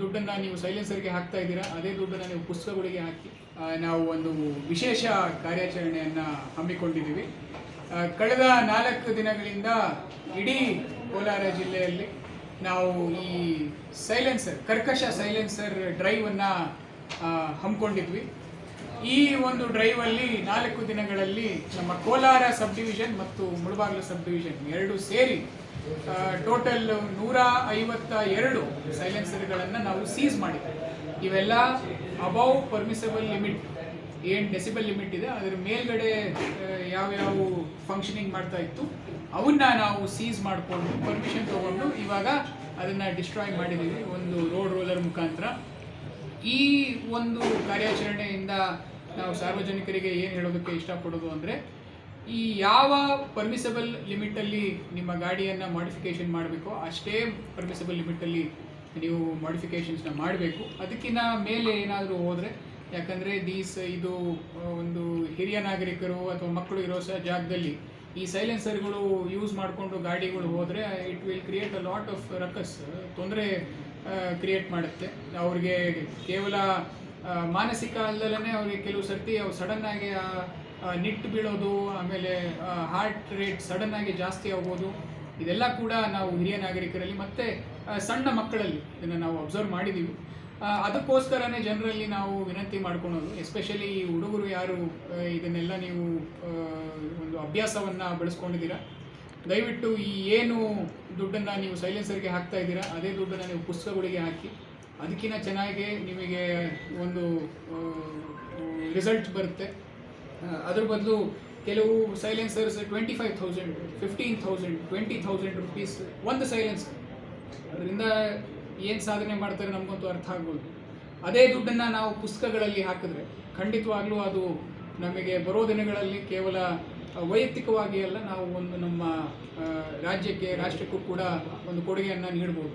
ದುಡ್ಡನ್ನು ನೀವು ಸೈಲೆನ್ಸರ್ಗೆ ಹಾಕ್ತಾ ಇದ್ದೀರಾ, ಅದೇ ದುಡ್ಡನ್ನು ನೀವು ಪುಸ್ತಕಗಳಿಗೆ ಹಾಕಿ ನಾವು ಒಂದು ವಿಶೇಷ ಕಾರ್ಯಾಚರಣೆಯನ್ನು ಹಮ್ಮಿಕೊಂಡಿದ್ದೀವಿ. ಕಳೆದ ನಾಲ್ಕು ದಿನಗಳಿಂದ ಇಡೀ ಕೋಲಾರ ಜಿಲ್ಲೆಯಲ್ಲಿ ನಾವು ಈ ಸೈಲೆನ್ಸರ್ ಕರ್ಕಶ ಸೈಲೆನ್ಸರ್ ಡ್ರೈವನ್ನು ಹಮ್ಮಿಕೊಂಡಿದ್ವಿ. ಈ ಒಂದು ಡ್ರೈವಲ್ಲಿ ನಾಲ್ಕು ದಿನಗಳಲ್ಲಿ ನಮ್ಮ ಕೋಲಾರ ಸಬ್ ಡಿವಿಷನ್ ಮತ್ತು ಮುಳಬಾಗಿಲು ಸಬ್ ಡಿವಿಷನ್ ಎರಡು ಸೇರಿ ಟೋಟಲ್ ನೂರ ಐವತ್ತ ಎರಡು ಸೈಲೆನ್ಸರ್ಗಳನ್ನು ನಾವು ಸೀಸ್ ಮಾಡಿದ್ದೇವೆ ಇವೆಲ್ಲ ಅಬೌವ್ ಪರ್ಮಿಸಬಲ್ ಲಿಮಿಟ್ ಏನು ಡೆಸಿಬಲ್ ಲಿಮಿಟ್ ಇದೆ? ಅದರ ಮೇಲ್ಗಡೆ ಯಾವ್ಯಾವ ಫಂಕ್ಷನಿಂಗ್ ಮಾಡ್ತಾ ಇತ್ತು ಅವನ್ನ ನಾವು ಸೀಸ್ ಮಾಡಿಕೊಂಡು ಪರ್ಮಿಷನ್ ತಗೊಂಡು ಇವಾಗ ಅದನ್ನು ಡಿಸ್ಟ್ರಾಯ್ ಮಾಡಿದ್ದೀವಿ. ಒಂದು ರೋಡ್ ರೋಲರ್ ಮುಖಾಂತರ. ಈ ಒಂದು ಕಾರ್ಯಾಚರಣೆಯಿಂದ ನಾವು ಸಾರ್ವಜನಿಕರಿಗೆ ಏನು ಹೇಳೋದಕ್ಕೆ ಇಷ್ಟಪಡೋದು ಅಂದರೆ, ಈ ಯಾವ ಪರ್ಮಿಸಬಲ್ ಲಿಮಿಟಲ್ಲಿ ನಿಮ್ಮ ಗಾಡಿಯನ್ನು ಮಾಡಿಫಿಕೇಷನ್ ಮಾಡಬೇಕೋ ಅಷ್ಟೇ ಪರ್ಮಿಸಬಲ್ ಲಿಮಿಟಲ್ಲಿ ನೀವು ಮಾಡಿಫಿಕೇಷನ್ಸ್ನ ಮಾಡಬೇಕು. ಅದಕ್ಕಿಂತ ಮೇಲೆ ಏನಾದರೂ ಹೋದರೆ, ಯಾಕಂದರೆ ದೀಸ್ ಇದು ಒಂದು ಹಿರಿಯ ನಾಗರಿಕರು ಅಥವಾ ಮಕ್ಕಳು ಇರೋ ಸ ಜಾಗದಲ್ಲಿ ಈ ಸೈಲೆನ್ಸರ್ಗಳು ಯೂಸ್ ಮಾಡಿಕೊಂಡು ಗಾಡಿಗಳು ಹೋದರೆ it will create a lot of ruckus ತೊಂದರೆ ಕ್ರಿಯೇಟ್ ಮಾಡುತ್ತೆ. ಅವ್ರಿಗೆ ಕೇವಲ ಮಾನಸಿಕ ಅಲ್ಲದಲೇ ಅವರಿಗೆ ಕೆಲವು ಸರ್ತಿ ಅವ್ರು ಸಡನ್ನಾಗಿ ನಿಟ್ಟು ಬೀಳೋದು, ಆಮೇಲೆ ಹಾರ್ಟ್ ರೇಟ್ ಸಡನ್ನಾಗಿ ಜಾಸ್ತಿ ಆಗೋದು, ಇದೆಲ್ಲ ಕೂಡ ನಾವು ಹಿರಿಯ ನಾಗರಿಕರಲ್ಲಿ ಮತ್ತು ಸಣ್ಣ ಮಕ್ಕಳಲ್ಲಿ ಇದನ್ನು ನಾವು ಅಬ್ಸರ್ವ್ ಮಾಡಿದ್ದೀವಿ ಅದಕ್ಕೋಸ್ಕರನೇ ಜನರಲ್ಲಿ ನಾವು ವಿನಂತಿ ಮಾಡ್ಕೊಳೋದು ಎಸ್ಪೆಷಲಿ ಹುಡುಗರು ಯಾರು ಇದನ್ನೆಲ್ಲ ನೀವು ಒಂದು ಅಭ್ಯಾಸವನ್ನು ಬೆಳೆಸ್ಕೊಂಡಿದ್ದೀರಾ? ದಯವಿಟ್ಟು ಈ ಏನು ದುಡ್ಡನ್ನು ನೀವು ಸೈಲೆನ್ಸರ್ಗೆ ಹಾಕ್ತಾ ಇದ್ದೀರಾ, ಅದೇ ದುಡ್ಡನ್ನು ನೀವು ಪುಸ್ತಕಗಳಿಗೆ ಹಾಕಿ ಅದಕ್ಕಿಂತ ಚೆನ್ನಾಗಿ ನಿಮಗೆ ಒಂದು ರಿಸಲ್ಟ್ ಬರುತ್ತೆ. ಅದ್ರ ಬದಲು ಕೆಲವು silencers twenty five thousand fifteen thousand twenty thousand rupees ಒಂದು ಸೈಲೆನ್ಸರ್ ಅದರಿಂದ ಏನು ಸಾಧನೆ ಮಾಡ್ತಾರೆ ನಮಗಂತೂ ಅರ್ಥ ಆಗ್ಬೋದು. ಅದೇ ದುಡ್ಡನ್ನು ನಾವು ಪುಸ್ತಕಗಳಲ್ಲಿ ಹಾಕಿದ್ರೆ ಖಂಡಿತವಾಗ್ಲೂ ಅದು ನಮಗೆ ಬರೋ ದಿನಗಳಲ್ಲಿ ಕೇವಲ ವೈಯಕ್ತಿಕವಾಗಿ ಅಲ್ಲ, ನಾವು ಒಂದು ನಮ್ಮ ರಾಜ್ಯಕ್ಕೆ, ರಾಷ್ಟ್ರಕ್ಕೂ ಕೂಡ ಒಂದು ಕೊಡುಗೆಯನ್ನು ನೀಡ್ಬೋದು.